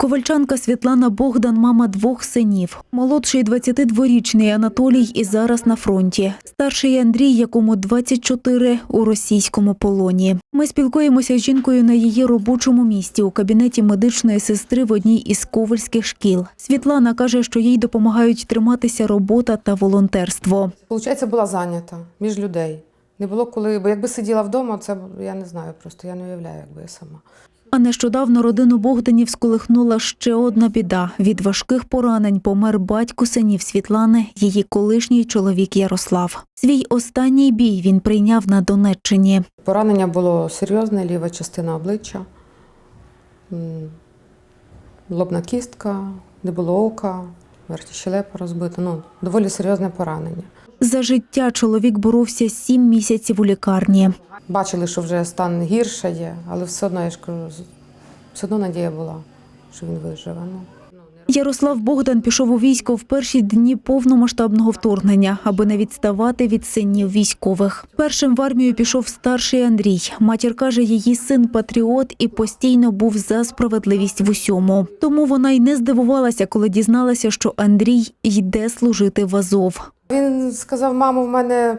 Ковальчанка Світлана Богдан, мама двох синів. Молодший 22-річний Анатолій і зараз на фронті. Старший Андрій, якому 24, у російському полоні. Ми спілкуємося з жінкою на її робочому місці у кабінеті медичної сестри в одній із ковальських шкіл. Світлана каже, що їй допомагають триматися робота та волонтерство. Получається, була зайнята між людей. Не було коли, бо якби сиділа вдома, це я не знаю, просто я не уявляю, якби я сама. А нещодавно родину Богданів сколихнула ще одна біда. Від важких поранень помер батько синів Світлани, її колишній чоловік Ярослав. Свій останній бій він прийняв на Донеччині. Поранення було серйозне, ліва частина обличчя, лобна кістка, не було ока, верхня щелепа розбита. Ну, доволі серйозне поранення. За життя чоловік боровся сім місяців у лікарні. Бачили, що вже стан гірше є, але все одно, я ж кажу, все одно надія була, що він виживе. Ну. Ярослав Богдан пішов у військо в перші дні повномасштабного вторгнення, аби не відставати від синів військових. Першим в армію пішов старший Андрій. Матір каже, її син патріот і постійно був за справедливість в усьому. Тому вона й не здивувалася, коли дізналася, що Андрій йде служити в Азов. Він сказав: мамо, в мене,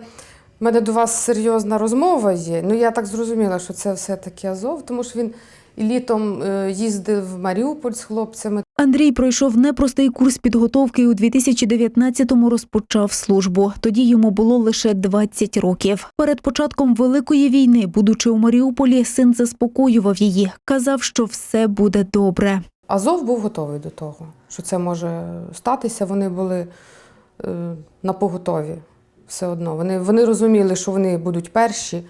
в мене до вас серйозна розмова є. Ну, я так зрозуміла, що це все-таки Азов, тому що він і літом е, їздив в Маріуполь з хлопцями. Андрій пройшов непростий курс підготовки і у 2019-му розпочав службу. Тоді йому було лише 20 років. Перед початком великої війни, будучи у Маріуполі, син заспокоював її, казав, що все буде добре. Азов був готовий до того, що це може статися. Вони були е, на поготові все одно. Вони, вони розуміли, що вони будуть перші,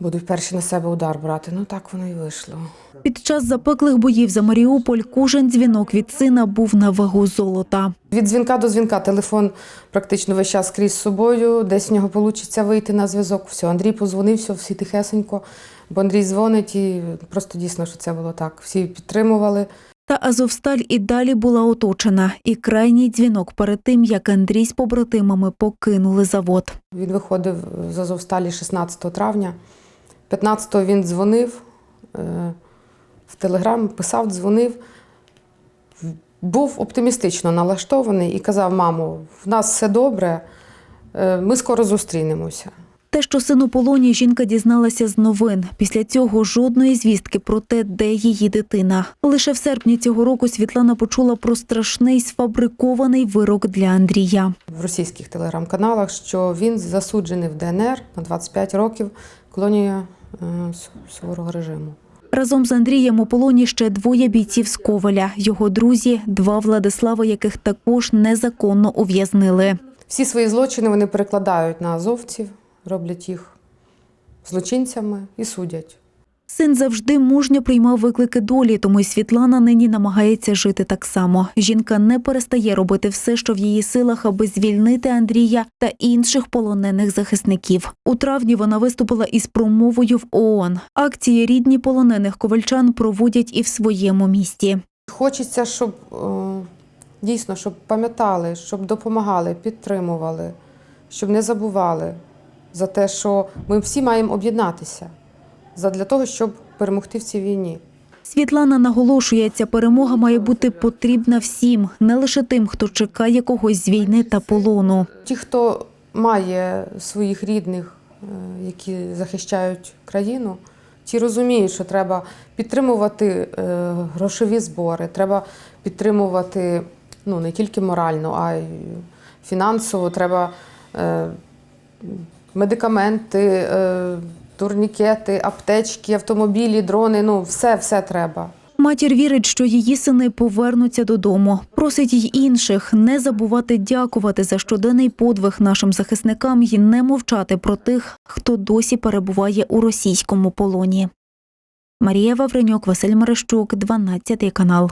будуть перші на себе удар брати. Ну так воно і вийшло. Під час запеклих боїв за Маріуполь кожен дзвінок від сина був на вагу золота. Від дзвінка до дзвінка телефон практично весь час крізь з собою. Десь в нього вийде вийти на зв'язок. Все, Андрій позвонив, все, всі тихесенько. Бо Андрій дзвонить і просто дійсно, що це було так. Всі підтримували. Та Азовсталь і далі була оточена. І крайній дзвінок перед тим, як Андрій з побратимами покинули завод. Він виходив з Азовсталі 16 травня. 15-го він дзвонив е, в Телеграм, писав, дзвонив. Був оптимістично налаштований і казав: мамо, в нас все добре, е, ми скоро зустрінемося. Те, що син у полоні, жінка дізналася з новин. Після цього жодної звістки про те, де її дитина. Лише в серпні цього року Світлана почула про страшний сфабрикований вирок для Андрія. в російських телеграм-каналах, що він засуджений в ДНР на 25 років колонія е, суворого режиму. Разом з Андрієм у полоні ще двоє бійців з Коваля. Його друзі, два Владислава, яких також незаконно ув'язнили. Всі свої злочини вони перекладають на азовців, роблять їх злочинцями і судять. Син завжди мужньо приймав виклики долі, тому й Світлана нині намагається жити так само. Жінка не перестає робити все, що в її силах, аби звільнити Андрія та інших полонених захисників. У травні вона виступила із промовою в ООН. Акції рідні полонених ковальчан проводять і в своєму місті. Хочеться, щоб е, дійсно щоб пам'ятали, щоб допомагали, підтримували, щоб не забували за те, що ми всі маємо об'єднатися для того, щоб перемогти в цій війні. Світлана наголошує, ця перемога має бути потрібна всім, не лише тим, хто чекає когось з війни та полону. Ті, хто має своїх рідних, е, які захищають країну, ті розуміють, що треба підтримувати е, грошові збори, треба підтримувати ну, не тільки морально, а й фінансово. Треба е, медикаменти, е, турнікети, аптечки, автомобілі, дрони. Ну, все, все треба. Матір вірить, що її сини повернуться додому. Просить й інших не забувати дякувати за щоденний подвиг нашим захисникам і не мовчати про тих, хто досі перебуває у російському полоні. Марія Вавренюк, Василь Мерещук, 12 канал.